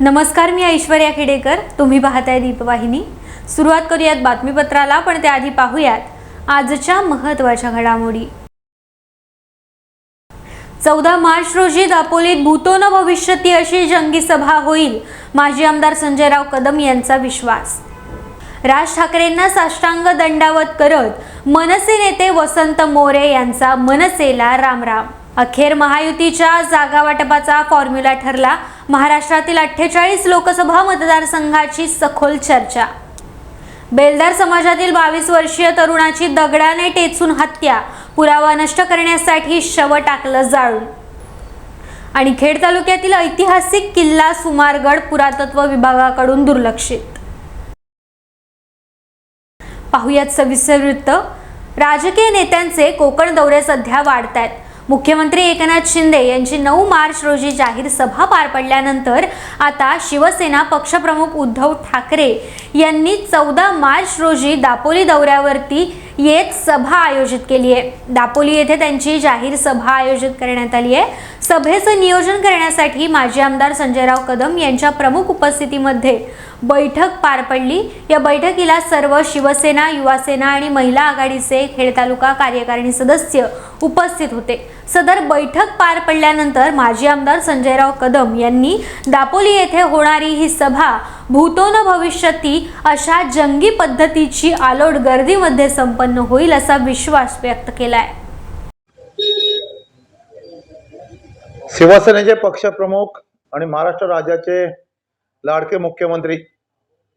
नमस्कार मी ऐश्वर्या खेडेकर तुम्ही पाहताय दीपवाहिनी. सुरुवात करूयात बातमीपत्राला पण त्याआधी पाहूयात आजच्या महत्त्वाच्या घडामोडी. चौदा मार्च रोजी दापोलीत भूतो न भविष्यती अशी जंगी सभा होईल माजी आमदार संजयराव कदम यांचा विश्वास. राज ठाकरेंना साष्टांग दंडावत करत मनसे नेते वसंत मोरे यांचा मनसेला रामराम. अखेर महायुतीच्या जागा वाटपाचा फॉर्म्युला ठरला. महाराष्ट्रातील अठ्ठेचाळीस लोकसभा मतदारसंघाची सखोल चर्चा. बेलदार समाजातील बावीस वर्षीय तरुणाची दगडाने टेचून हत्या पुरावा नष्ट करण्यासाठी शव टाकलं जाळून. आणि खेड तालुक्यातील ऐतिहासिक किल्ला सुमारगड पुरातत्व विभागाकडून दुर्लक्षित. पाहुयात सविस्तर वृत्त. राजकीय नेत्यांचे कोकण दौरे सध्या वाढत आहेत मुख्यमंत्री एकनाथ शिंदे यांची नऊ मार्च रोजी जाहीर सभा पार पडल्यानंतर आता शिवसेना पक्षप्रमुख उद्धव ठाकरे यांनी चौदा मार्च रोजी दापोली दौऱ्यावरती येत सभा आयोजित केली आहे. दापोली येथे त्यांची जाहीर सभा आयोजित करण्यात आली आहे. सभेचं नियोजन करण्यासाठी माजी आमदार संजयराव कदम यांच्या प्रमुख उपस्थितीमध्ये बैठक पार पडली. या बैठकीला सर्व शिवसेना युवासेना आणि महिला आघाडीचे खेड तालुका कार्यकारिणी सदस्य उपस्थित होते. सदर बैठक पार पडल्यानंतर माजी आमदार संजयराव कदम यांनी दापोली येथे होणारी ही सभा भूतो न भविष्यती अशा जंगी पद्धतीची आलोट गर्दीमध्ये संपन्न होईल असा विश्वास व्यक्त केला आहे शिवसेनेचे पक्षप्रमुख आणि महाराष्ट्र राज्याचे लाडके मुख्यमंत्री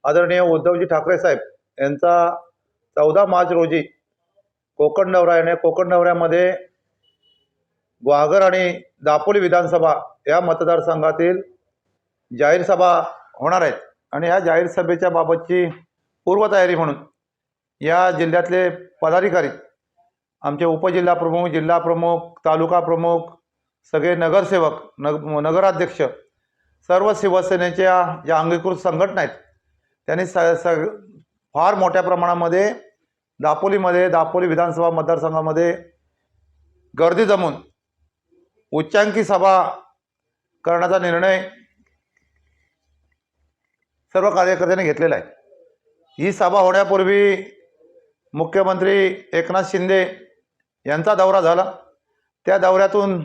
आदरणीय उद्धवजी ठाकरे साहेब यांचा चौदा मार्च रोजी कोकण दौरा येणे कोकण दौऱ्यामध्ये ग्वागर आणि दापोली विधानसभा या मतदारसंघातील जाहीर सभा होणार आहेत. आणि या जाहीर सभेच्या बाबतची पूर्वतयारी म्हणून या जिल्ह्यातले पदाधिकारी आमचे उपजिल्हा प्रमुख जिल्हा प्रमुख तालुका प्रमुख सगळे नगरसेवक नग नगराध्यक्ष सर्व शिवसेनेच्या ज्या अंगीकृत संघटना आहेत त्यांनी स स फार मोठ्या प्रमाणामध्ये दापोलीमध्ये दापोली विधानसभा मतदारसंघामध्ये गर्दी जमून उच्चांकी सभा करण्याचा निर्णय सर्व कार्यकर्त्यांनी घेतलेला आहे. ही सभा होण्यापूर्वी मुख्यमंत्री एकनाथ शिंदे यांचा दौरा झाला. त्या दौऱ्यातून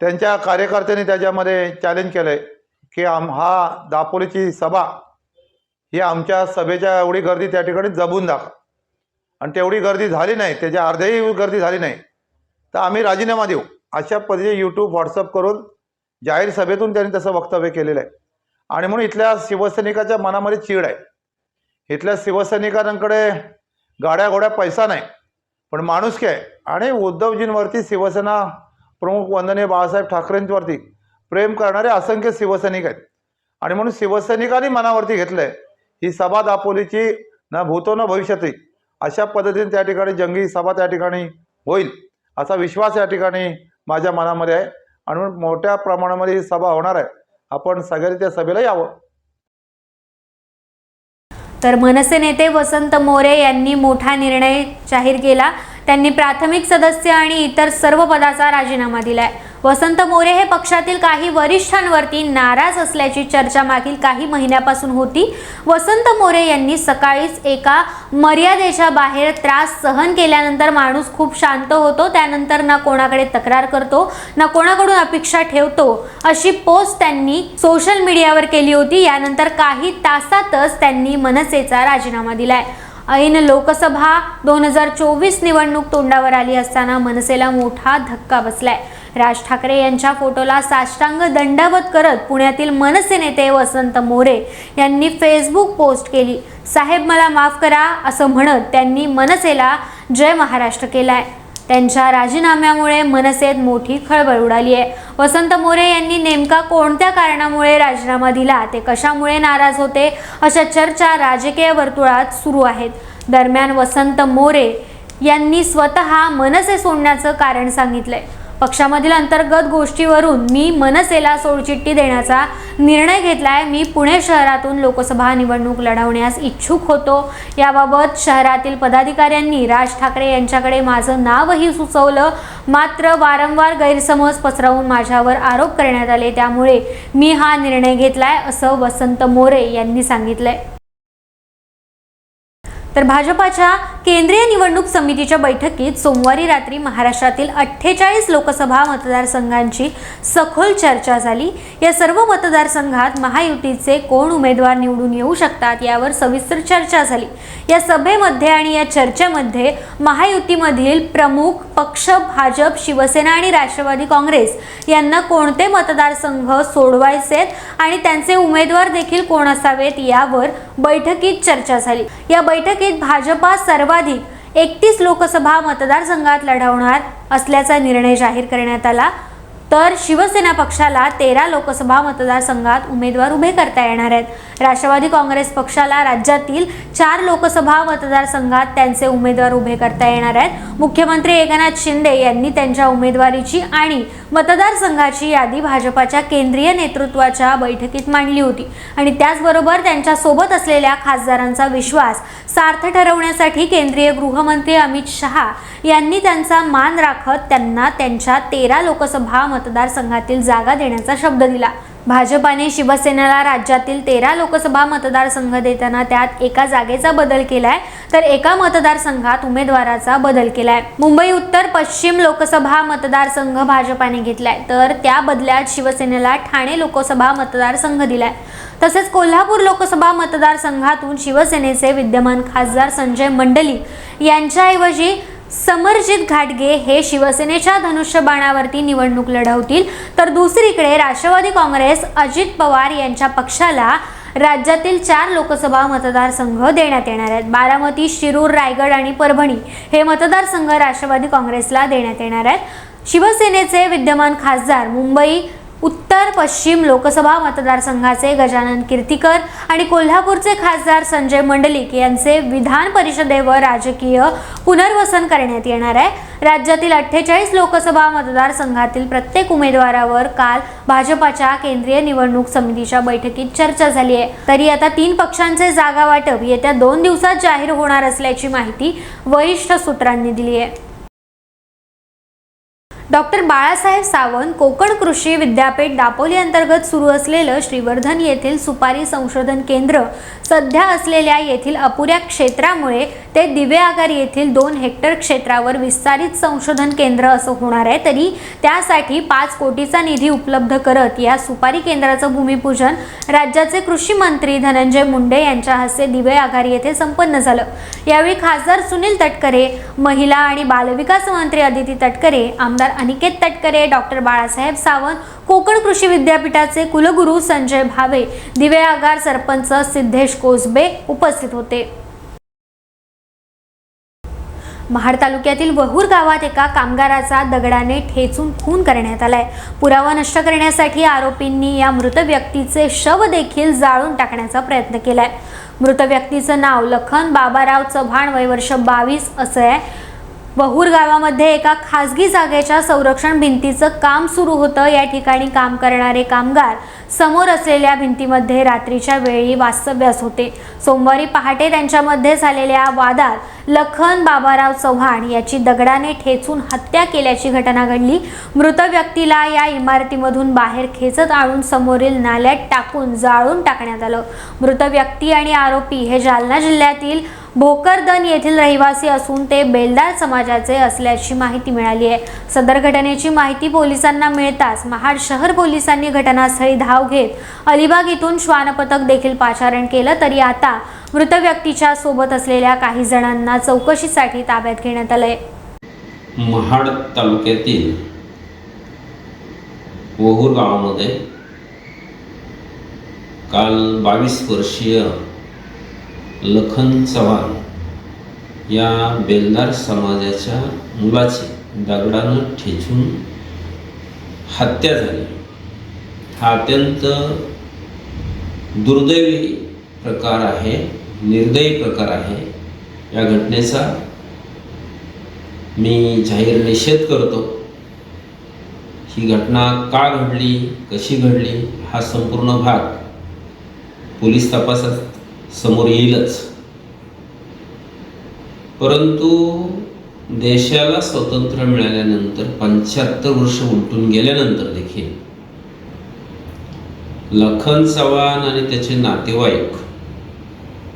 त्यांच्या कार्यकर्त्यांनी त्याच्यामध्ये चॅलेंज केलं आहे की आम हा दापोलीची सभा ही आमच्या सभेच्या एवढी गर्दी त्या ठिकाणी जबून दाखवा. आणि तेवढी गर्दी झाली नाही त्याच्या अर्ध्याही गर्दी झाली नाही तर आम्ही राजीनामा देऊ. अशा पद्धतीने यूट्यूब व्हॉट्सअप करून जाहीर सभेतून त्यांनी तसं वक्तव्य केलेलं आहे. आणि म्हणून इथल्या शिवसैनिकाच्या मनामध्ये चीड आहे. इथल्या शिवसैनिकांकडे गाड्या घोड्या पैसा नाही पण माणुसकी आहे. आणि उद्धवजींवरती शिवसेना प्रमुख वंदनीय बाळासाहेब ठाकरेंवरती प्रेम करणारे असंख्य शिवसैनिक आहेत. आणि म्हणून शिवसैनिकांनी मनावरती घेतलं आहे ही सभा दापोलीची न भूतो न भविष्यती अशा पद्धतीने त्या ठिकाणी जंगी सभा त्या ठिकाणी होईल असा विश्वास या ठिकाणी माझ्या मनामध्ये आहे. आणि म्हणून मोठ्या प्रमाणामध्ये ही सभा होणार आहे. आपण सगळ्यांनी त्या सभेला यावं. तर मनसे नेते वसंत मोरे यांनी मोठा निर्णय जाहीर केला. त्यांनी प्राथमिक सदस्य आणि इतर सर्व पदाचा राजीनामा दिलाय. वसंत मोरे हे पक्षातील काही वरिष्ठांवरती नाराज असल्याची चर्चा मागील काही महिन्यापासून होती. वसंत मोरे यांनी सकाळीच एका मर्यादेच्या बाहेर त्रास सहन केल्यानंतर माणूस खूप शांत होतो त्यानंतर ना कोणाकडे तक्रार करतो ना कोणाकडून अपेक्षा ठेवतो अशी पोस्ट त्यांनी सोशल मीडियावर केली होती. यानंतर काही तासातच त्यांनी मनसेचा राजीनामा दिलाय. ऐन लोकसभा दोन हजार चोवीस निवडणूक तोंडावर आली असताना मनसेला मोठा धक्का बसलाय. राज ठाकरे यांच्या फोटोला साष्टांग दंडावत करत पुण्यातील मनसे नेते वसंत मोरे यांनी फेसबुक पोस्ट केली. साहेब मला माफ करा असं म्हणत त्यांनी मनसेला जय महाराष्ट्र केलाय. त्यांच्या राजीनाम्यामुळे मनसेत मोठी खळबळ उडाली आहे. वसंत मोरे यांनी नेमका कोणत्या कारणामुळे राजीनामा दिला ते कशामुळे नाराज होते अशा चर्चा राजकीय वर्तुळात सुरू आहेत. दरम्यान वसंत मोरे यांनी स्वतः मनसे सोडण्याचं कारण सांगितलंय. पक्षामधील अंतर्गत गोष्टीवरून मी मनसेला सोडचिठ्ठी देण्याचा निर्णय घेतलाय. मी पुणे शहरातून लोकसभा निवडणूक लढवण्यास इच्छुक होतो. याबाबत शहरातील पदाधिकाऱ्यांनी राज ठाकरे यांच्याकडे माझं नावही सुचवलं. मात्र वारंवार गैरसमज पसरवून माझ्यावर आरोप करण्यात आले. त्यामुळे मी हा निर्णय घेतलाय असं वसंत मोरे यांनी सांगितलंय. तर भाजपाच्या केंद्रीय निवडणूक समितीच्या बैठकीत सोमवारी रात्री महाराष्ट्रातील अठ्ठेचाळीस लोकसभा मतदारसंघांची सखोल चर्चा झाली. या सर्व मतदारसंघात महायुतीचे कोण उमेदवार निवडून येऊ शकतात यावर सविस्तर चर्चा झाली. या सभेमध्ये आणि या चर्चेमध्ये महायुतीमधील प्रमुख पक्ष भाजप शिवसेना आणि राष्ट्रवादी काँग्रेस यांना कोणते मतदारसंघ सोडवायचेत आणि त्यांचे उमेदवार देखील कोण असावेत यावर बैठकीत चर्चा झाली. या बैठकीत भाजपा सर्वाधिक एकतीस लोकसभा मतदारसंघात लढवणार असल्याचा निर्णय जाहीर करण्यात आला. तर शिवसेना पक्षाला तेरा लोकसभा मतदारसंघात उमेदवार उभे करता येणार आहेत. राष्ट्रवादी काँग्रेस पक्षाला राज्यातील चार लोकसभा मतदारसंघात त्यांचे उमेदवार उभे करता येणार आहेत. मुख्यमंत्री एकनाथ शिंदे यांनी त्यांच्या उमेदवारीची आणि मतदारसंघाची यादी भाजपाच्या केंद्रीय नेतृत्वाच्या बैठकीत मांडली होती. आणि त्याचबरोबर त्यांच्यासोबत असलेल्या खासदारांचा विश्वास सार्थ ठरवण्यासाठी केंद्रीय गृहमंत्री अमित शहा यांनी त्यांचा मान राखत त्यांना त्यांच्या तेरा लोकसभा मतदारसंघातील जागा देण्याचा शब्द दिला. भाजपाने शिवसेनेला राज्यातील तेरा लोकसभा मतदारसंघ देताना त्यात एका जागेचा बदल केलाय तर एका मतदारसंघात उमेदवाराचा बदल केलाय. मुंबई उत्तर पश्चिम लोकसभा मतदारसंघ भाजपाने घेतलाय तर त्या बदल्यात शिवसेनेला ठाणे लोकसभा मतदारसंघ दिलाय. तसेच कोल्हापूर लोकसभा मतदारसंघातून शिवसेनेचे विद्यमान खासदार संजय मंडलिक यांच्याऐवजी समरजित घाटगे हे शिवसेनेच्या धनुष्यबाणावरती निवडणूक लढवतील. तर दुसरीकडे राष्ट्रवादी काँग्रेस अजित पवार यांच्या पक्षाला राज्यातील चार लोकसभा मतदारसंघ देण्यात येणार आहेत. बारामती शिरूर रायगड आणि परभणी हे मतदारसंघ राष्ट्रवादी काँग्रेसला देण्यात येणार आहेत. शिवसेनेचे विद्यमान खासदार मुंबई उत्तर पश्चिम लोकसभा मतदारसंघाचे गजानन कीर्तीकर आणि कोल्हापूरचे खासदार संजय मंडलिक यांचे विधान परिषदेवर राजकीय पुनर्वसन करण्यात येणार आहे. राज्यातील अठ्ठेचाळीस लोकसभा मतदारसंघातील प्रत्येक उमेदवारावर काल भाजपाच्या केंद्रीय निवडणूक समितीच्या बैठकीत चर्चा झाली आहे. तरी आता तीन पक्षांचे जागा वाटप येत्या दोन दिवसात जाहीर होणार असल्याची माहिती वरिष्ठ सूत्रांनी दिली आहे. डॉक्टर बाळासाहेब सावंत कोकण कृषी विद्यापीठ दापोली अंतर्गत सुरू असलेलं श्रीवर्धन येथील सुपारी संशोधन केंद्र सध्या असलेल्या येथील अपुऱ्या क्षेत्रामुळे ते दिवे आगार येथील दोन हेक्टर क्षेत्रावर विस्तारित संशोधन केंद्र असं होणार आहे. तरी त्यासाठी पाच कोटीचा निधी उपलब्ध करत या सुपारी केंद्राचं भूमिपूजन राज्याचे कृषी मंत्री धनंजय मुंडे यांच्या हस्ते दिवे आघारी येथे संपन्न झालं. यावेळी खासदार सुनील तटकरे महिला आणि बालविकास मंत्री अदिती तटकरे आमदार अनिकेत तटकरे डॉक्टर बाळासाहेब सावंत कोकण कृषी विद्यापीठाचे कुलगुरू संजय भावे दिवे आगार सरपंच सिद्धेश कोसबे उपस्थित होते. महाड तालुक्यातील वहूर गावात एका कामगाराचा दगडाने ठेचून खून करण्यात आलाय. पुरावा नष्ट करण्यासाठी आरोपींनी या मृत व्यक्तीचे शव देखील जाळून टाकण्याचा प्रयत्न केलाय. मृत व्यक्तीचं नाव लखन बाबाराव चव्हाण वय वर्ष बावीस असं आहे. वहूर गावामध्ये एका खासगी जागेच्या संरक्षण भिंतीचं काम सुरू होतं. या ठिकाणी काम करणारे कामगार समोर असलेल्या भिंतीमध्ये रात्रीच्या वेळी वास्तव्यास होते. सोमवारी पहाटे त्यांच्यामध्ये झालेल्या वादात लखन बाबाराव चव्हाण याची दगडाने ठेचून हत्या केल्याची घटना घडली. मृत व्यक्तीला या इमारतीमधून बाहेर खेचत आणून समोरील नाल्यात टाकून जाळून टाकण्यात आलं. मृत व्यक्ती आणि आरोपी हे जालना जिल्ह्यातील भोकरदन येथील रहिवासी असून ते बेलदार समाजाचे असल्याची माहिती मिळाली आहे. सदर घटनेची माहिती पोलिसांना मिळताच महाड शहर पोलिसांनी घटनास्थळी धाव घेत अलिबाग इथून श्वानपथक देखील पाचारण केलं. तरी आता मृत व्यक्तीच्या सोबत असलेल्या काही जणांना चौकशीसाठी ताब्यात घेण्यात आलंय. महाड तालुक्यातील वहूर गावामध्ये काल बावीस वर्षीय लखन चव्हाण या बेलदार समाजाच्या मुलाची दगडानं ठेचून हत्या झाली. हा अत्यंत दुर्दैवी प्रकार आहे निर्दयी प्रकार आहे. या घटनेचा मी जाहीर निषेध करतो. ही घटना का घडली कशी घडली हा संपूर्ण भाग पोलीस तपासात समोर येईलच. परंतु देशाला स्वातंत्र्य मिळाल्यानंतर पंच्याहत्तर वर्ष उलटून गेल्यानंतर देखील लखन चव्हाण आणि त्याचे नातेवाईक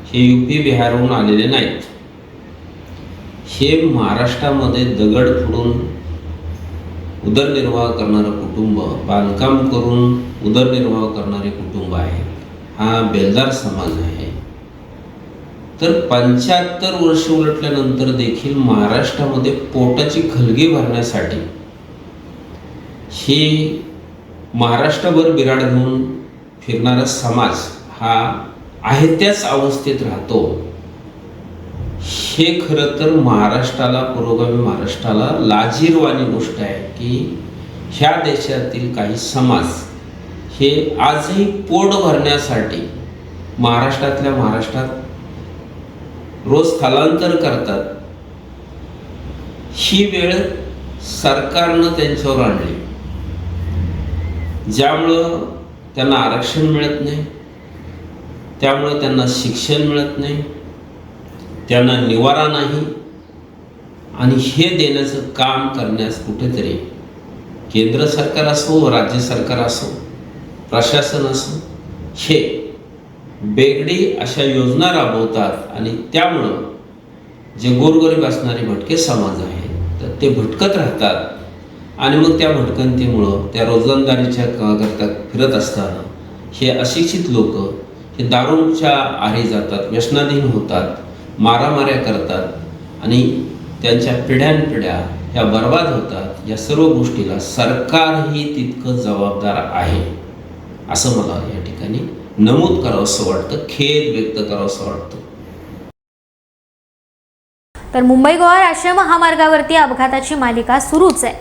हे युपी बिहारहून आलेले नाहीत. हे महाराष्ट्रामध्ये दगड फोडून उदरनिर्वाह करणारं कुटुंब बांधकाम करून उदरनिर्वाह करणारे कुटुंब आहे. हा बेलदार समाज आहे. तर पंच्याहत्तर वर्ष उलटल्यानंतर देखील महाराष्ट्रामध्ये पोटाची खलगी भरण्यासाठी ही महाराष्ट्रभर बिराड घेऊन फिरणारा समाज हा आहे त्याच अवस्थेत राहतो. हे खरं तर महाराष्ट्राला पुरोगामी महाराष्ट्राला लाजीरवाणी गोष्ट आहे की ह्या देशातील काही समाज हे आजही पोट भरण्यासाठी महाराष्ट्रातल्या महाराष्ट्रात रोज स्थलांतर करतात. ही वेळ सरकारनं त्यांच्यावर आणली. ज्यामुळं त्यांना आरक्षण मिळत नाही त्यामुळं त्यांना शिक्षण मिळत नाही त्यांना निवारा नाही आणि हे देण्याचं काम करण्यास कुठेतरी केंद्र सरकार असो राज्य सरकार असो प्रशासन असो हे बेगडी अशा योजना राबवतात आणि त्यामुळं जे गोरगरीब असणारे भटके समाज आहेत तर ते भटकत राहतात. आणि मग त्या भटकंतीमुळं त्या रोजंदारीच्या करता फिरत असताना हे अशिक्षित लोक हे दारूच्या आरी जातात व्यसनाधीन होतात मारामाऱ्या करतात आणि त्यांच्या पिढ्यानपिढ्या ह्या बर्बाद होतात. या सर्व गोष्टीला सरकारही तितकं जबाबदार आहे असं मला या ठिकाणी नमूद करावंसं वाटतं खेद व्यक्त करावंसं वाटतं. तर मुंबई गोवा राष्ट्रीय महामार्गावरती अपघाताची मालिका सुरूच आहे.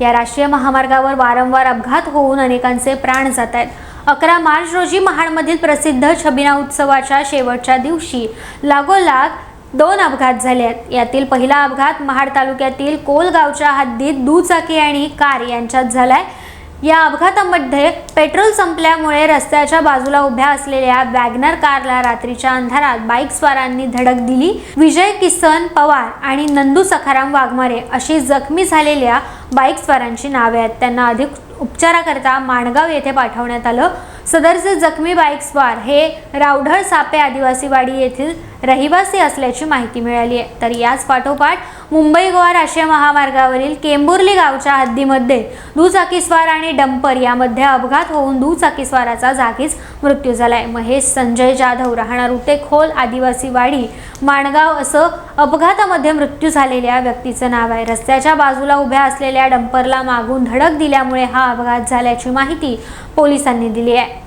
या राष्ट्रीय महामार्गावर वारंवार अपघात होऊन अनेकांचे प्राण जात आहेत अकरा मार्च रोजी महाडमधील प्रसिद्ध छबिना उत्सवाच्या शेवटच्या दिवशी लागोलाग दोन अपघात झाले आहेत. यातील पहिला अपघात महाड तालुक्यातील कोलगावच्या हद्दीत दुचाकी आणि कार यांच्यात झाला आहे या अपघातामध्ये पेट्रोल संपल्यामुळे रस्त्याच्या बाजूला उभ्या असलेल्या वॅगनर कारला रात्रीच्या अंधारात बाईक स्वारांनी धडक दिली. विजय किसन पवार आणि नंदू सखाराम वाघमारे अशी जखमी झालेल्या बाईक स्वारांची नावे आहेत. त्यांना अधिक उपचाराकरता माणगाव येथे पाठवण्यात आलं. सदरचे जखमी बाईक स्वार हे रावढळ सापे आदिवासीवाडी येथील रहिवासी असल्याची माहिती मिळाली आहे. तर याच पाठोपाठ मुंबई गोवा राष्ट्रीय महामार्गावरील केंबुर्ली गावच्या हद्दीमध्ये दुचाकीस्वार आणि डंपर यामध्ये अपघात होऊन दुचाकीस्वाराचा जागीच मृत्यू झालाय. महेश संजय जाधव राहणार उटेखोल आदिवासीवाडी माणगाव असं अपघातामध्ये मृत्यू झालेल्या व्यक्तीचं नाव आहे. रस्त्याच्या बाजूला उभ्या असलेल्या डंपरला मागून धडक दिल्यामुळे हा अपघात झाल्याची माहिती पोलिसांनी दिली आहे.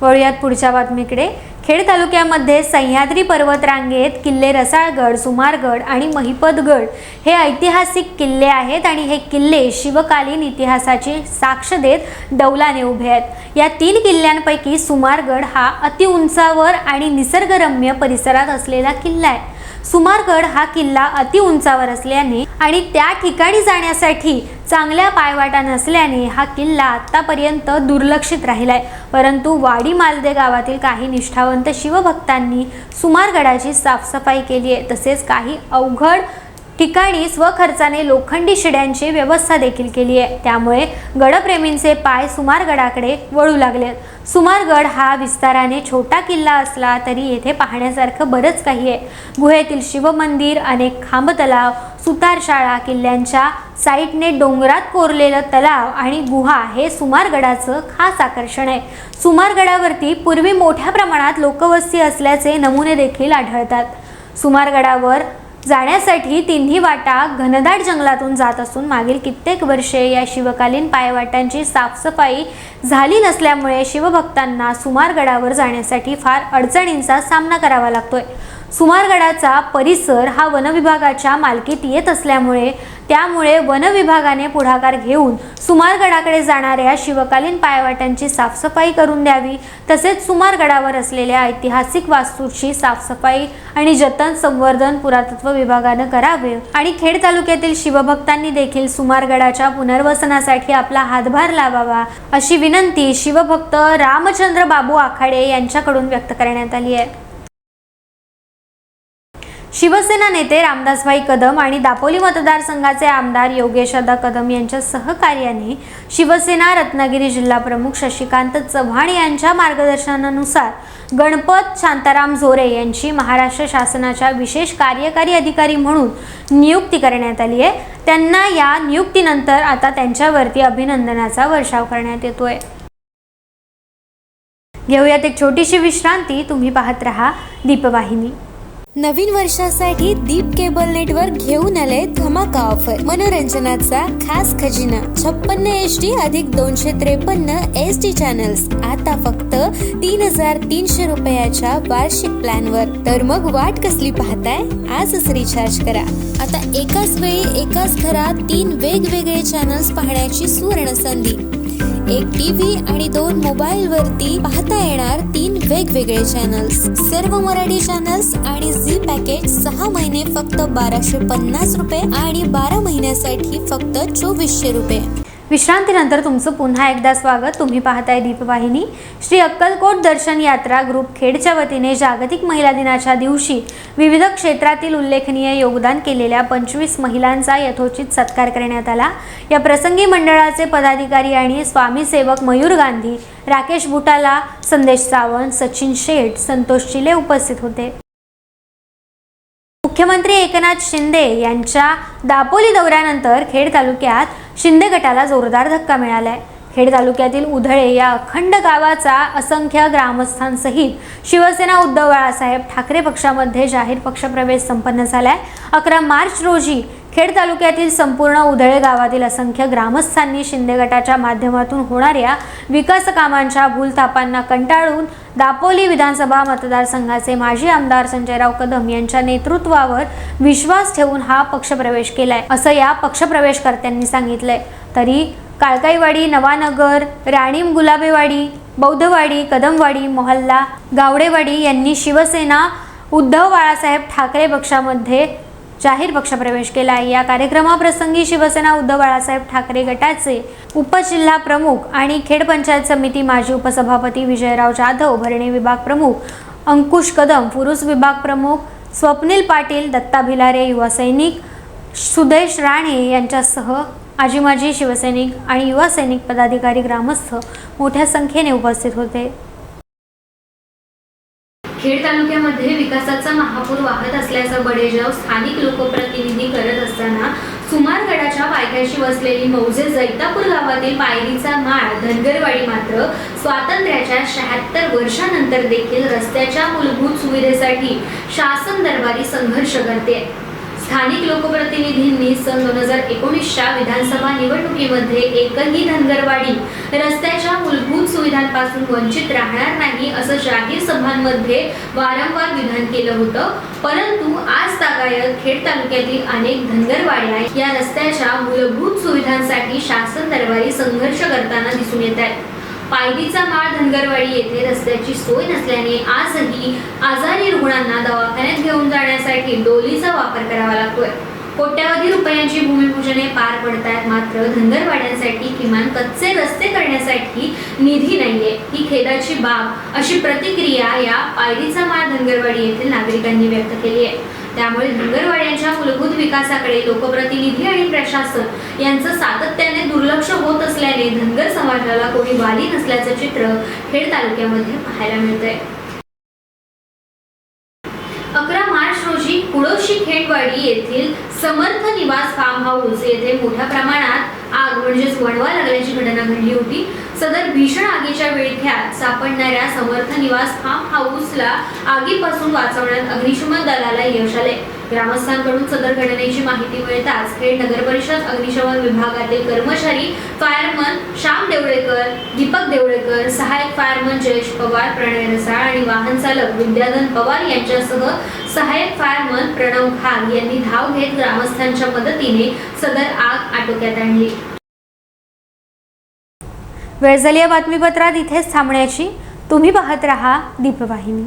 वळूयात पुढच्या बातमीकडे. खेड तालुक्यामध्ये सह्याद्री पर्वतरांगेत किल्ले रसाळगड सुमारगड आणि महिपतगड हे ऐतिहासिक किल्ले आहेत आणि हे किल्ले शिवकालीन इतिहासाची साक्ष देत डौलाने उभे आहेत. या तीन किल्ल्यांपैकी सुमारगड हा अतिउंचावर आणि निसर्गरम्य परिसरात असलेला किल्ला आहे. सुमारगड हा किल्ला अति उंचावर असल्याने आणि त्या ठिकाणी जाण्यासाठी चांगल्या पायवाटा नसल्याने हा किल्ला आत्तापर्यंत दुर्लक्षित राहिला आहे परंतु वाडी मालदे गावातील काही निष्ठावंत शिवभक्तांनी सुमारगडाची साफसफाई केली आहे. तसेच काही अवघड ठिकाणी स्वखर्चाने लोखंडी शिड्यांची व्यवस्था देखील केली आहे. त्यामुळे गडप्रेमींचे पाय सुमारगडाकडे वळू लागले. सुमारगड हा विस्ताराने छोटा किल्ला असला तरी येथे पाहण्यासारखं बरंच काही आहे. गुहेतील शिवमंदिर अनेक खांब तलाव सुतारशाळा किल्ल्यांच्या साईटने डोंगरात कोरलेलं तलाव आणि गुहा हे सुमारगडाचं खास आकर्षण आहे. सुमारगडावरती पूर्वी मोठ्या प्रमाणात लोकवस्ती असल्याचे नमुने देखील आढळतात. सुमारगडावर जाण्यासाठी तिन्ही वाटा घनदाट जंगलातून जात असून मागील कित्येक वर्षे या शिवकालीन पायवाटांची साफसफाई झाली नसल्यामुळे शिवभक्तांना सुमारगडावर जाण्यासाठी फार अडचणींचा सामना करावा लागतोय. सुमारगडाचा परिसर हा वनविभागाच्या मालकीत येत असल्यामुळे त्यामुळे वनविभागाने पुढाकार घेऊन सुमारगडाकडे जाणाऱ्या शिवकालीन पायवाटांची साफसफाई करून द्यावी तसेच सुमारगडावर असलेल्या ऐतिहासिक वास्तूची साफसफाई आणि जतन संवर्धन पुरातत्व विभागानं करावे आणि खेड तालुक्यातील शिवभक्तांनी देखील सुमारगडाच्या पुनर्वसनासाठी आपला हातभार लावावा अशी विनंती शिवभक्त रामचंद्र बाबू आखाडे यांच्याकडून व्यक्त करण्यात आली आहे. शिवसेना नेते रामदासभाई कदम आणि दापोली मतदारसंघाचे आमदार योगेशदा कदम यांच्या सहकार्याने शिवसेना रत्नागिरी जिल्हा प्रमुख शशिकांत चव्हाण यांच्या मार्गदर्शनानुसार गणपत शांताराम जोरे यांची महाराष्ट्र शासनाच्या विशेष कार्यकारी अधिकारी म्हणून नियुक्ती करण्यात आली आहे. त्यांना या नियुक्तीनंतर आता त्यांच्यावरती अभिनंदनाचा वर्षाव करण्यात येतोय. घेऊयात एक छोटीशी विश्रांती. तुम्ही पाहत रहा दीपवाहिनी. नवीन वर्षासाठी दीप केबल नेटवर्क घेऊन आले धमाका ऑफर. मनोरंजनाचा खास खजिना. छप्पन्न एच डी अधिक दोनशे त्रेपन्न एस टी चॅनल्स. आता फक्त तीन हजार तीनशे रुपयाच्या वार्षिक प्लॅनवर. तर मग वाट कसली पाहताय? आजच रिचार्ज करा. आता एकाच वेळी एकाच घरात तीन वेगवेगळे चॅनल्स पाहण्याची सुवर्ण संधी. एक टीव्ही आणि दोन मोबाईल वरती पाहता येणार तीन वेगवेगळे चॅनल्स सर्व मराठी चॅनल्स आणि पॅकेज सहा महिने फक्त बाराशे पन्नास रुपये आणि बारा महिन्यासाठी फक्त चोवीसशे रुपये. विश्रांतीनंतर तुमचं पुन्हा एकदा स्वागत. तुम्ही पाहताय दीपवाहिनी. श्री अक्कलकोट दर्शन यात्रा ग्रुप खेडच्या वतीने जागतिक महिला दिनाच्या दिवशी विविध क्षेत्रातील उल्लेखनीय योगदान केलेल्या पंचवीस महिलांचा यथोचित सत्कार करण्यात आला. या प्रसंगी मंडळाचे पदाधिकारी आणि स्वामी सेवक मयूर गांधी राकेश बुटाला संदेश सावंत सचिन शेठ संतोष चिले उपस्थित होते. मुख्यमंत्री एकनाथ शिंदे यांच्या दापोली दौऱ्यानंतर खेड तालुक्यात शिंदे गटाला जोरदार धक्का मिळालाय. खेड तालुक्यातील उधळे या अखंड गावाचा असंख्य ग्रामस्थांसहित शिवसेना उद्धव बाळासाहेब ठाकरे पक्षामध्ये जाहीर पक्षप्रवेश संपन्न झालाय. अकरा मार्च रोजी खेड तालुक्यातील संपूर्ण उधळे गावातील असंख्य ग्रामस्थांनी शिंदे गटाच्या माध्यमातून होणाऱ्या विकास कामांच्या भूलथापांना कंटाळून दापोली विधानसभा मतदारसंघाचे माजी आमदार संजयराव कदम यांच्या नेतृत्वावर विश्वास ठेवून हा पक्षप्रवेश केलाय असं या पक्षप्रवेशकर्त्यांनी सांगितलंय. तरी काळकाईवाडी नवानगर राणीम गुलाबेवाडी बौद्धवाडी कदमवाडी मोहल्ला गावडेवाडी यांनी शिवसेना उद्धव बाळासाहेब ठाकरे पक्षामध्ये जाहीर पक्षप्रवेश केला आहे या कार्यक्रमाप्रसंगी शिवसेना उद्धव बाळासाहेब ठाकरे गटाचे उपजिल्हा प्रमुख आणि खेड पंचायत समिती माजी उपसभापती विजयराव जाधव भरणे विभाग प्रमुख अंकुश कदम पुरुष विभाग प्रमुख स्वप्नील पाटील दत्ता भिलारे युवा सैनिक सुदेश राणे यांच्यासह आजी माजी शिवसैनिक आणि युवा सैनिक पदाधिकारी ग्रामस्थ मोठ्या संख्येने उपस्थित होते. खेड तालुक्यामध्ये विकासाचा महापूर वाहत असल्याचा बडेजाव स्थानिक लोकप्रतिनिधी करत असताना सुमारगडाच्या पायथ्याशी वसलेली मौजे जैतापूर गावातील पायरीचा माळ धनगरवाडी मात्र स्वातंत्र्याच्या शहात्तर वर्षानंतर देखील रस्त्याच्या मूलभूत सुविधेसाठी शासन दरबारी संघर्ष करते स्थानिक लोकप्रतिनिधींनी सन दोन हजार एकोणीसच्या विधानसभा निवडणुकीमध्ये एकही धनगरवाडी रस्त्याच्या मूलभूत सुविधांपासून वंचित राहणार नाही असं जाहीर सभांमध्ये वारंवार विधान केलं होतं. परंतु आज तागायत खेड तालुक्यातील अनेक धनगरवाड्या या रस्त्याच्या मूलभूत सुविधांसाठी शासन दरबारी संघर्ष करताना दिसून येत आहेत. पायरीचा माळ धनगरवाडी येथे रस्त्याची सोय नसल्याने आजही आजारी रुग्णांना दवाखान्यात करण्यासाठी डोलीचा वापर करावा लागतोय. कोट्यावधी रुपयांची भूमिपूजने पार पडतात मात्र धनगरवाड्यांसाठी किमान कच्चे रस्ते करण्यासाठी निधी नाहीये. ही खेदाची बाब अशी प्रतिक्रिया या पायरीचा माळ धनगरवाडी येथील नागरिकांनी व्यक्त केली आहे त्यामुळे धनगरवाड्यांच्या मूलभूत विकासाकडे लोकप्रतिनिधी आणि प्रशासन यांचं सातत्याने दुर्लक्ष होत असल्याने धनगर समाजाला कोणी वाली नसल्याचं चित्र खेड तालुक्यामध्ये पाहायला मिळतंय. अकरा रोजी कुडोशी खेडवाडी येथील समर्थ निवास फार्म हाऊस येथे मोठ्या प्रमाणात आग म्हणजेच वणवा लागल्याची घटना घडली होती. सदर भीषण आगीच्या विळख्यात सापडणाऱ्या समर्थ निवास फार्म हाऊसला आगीपासून वाचवण्यात अग्निशमन दलाला यश आले. ग्रामस्थांकडून सदर घटनेची माहिती मिळताच खेड नगर परिषद अग्निशमन विभागातील कर्मचारी फायरमन श्याम देवळेकर दीपक देवळेकर सहायक फायरमन जयेश पवार प्रणय रसाळ आणि वाहन चालक विद्याधन पवार यांच्यासह सहाय्यक फायरमन प्रणव घाग यांनी धाव घेत ग्रामस्थांच्या मदतीने सदर आग आटोक्यात आणली. वेळ झाली या बातमीपत्रात इथेच थांबण्याची. तुम्ही पाहत रहा दीपवाहिनी.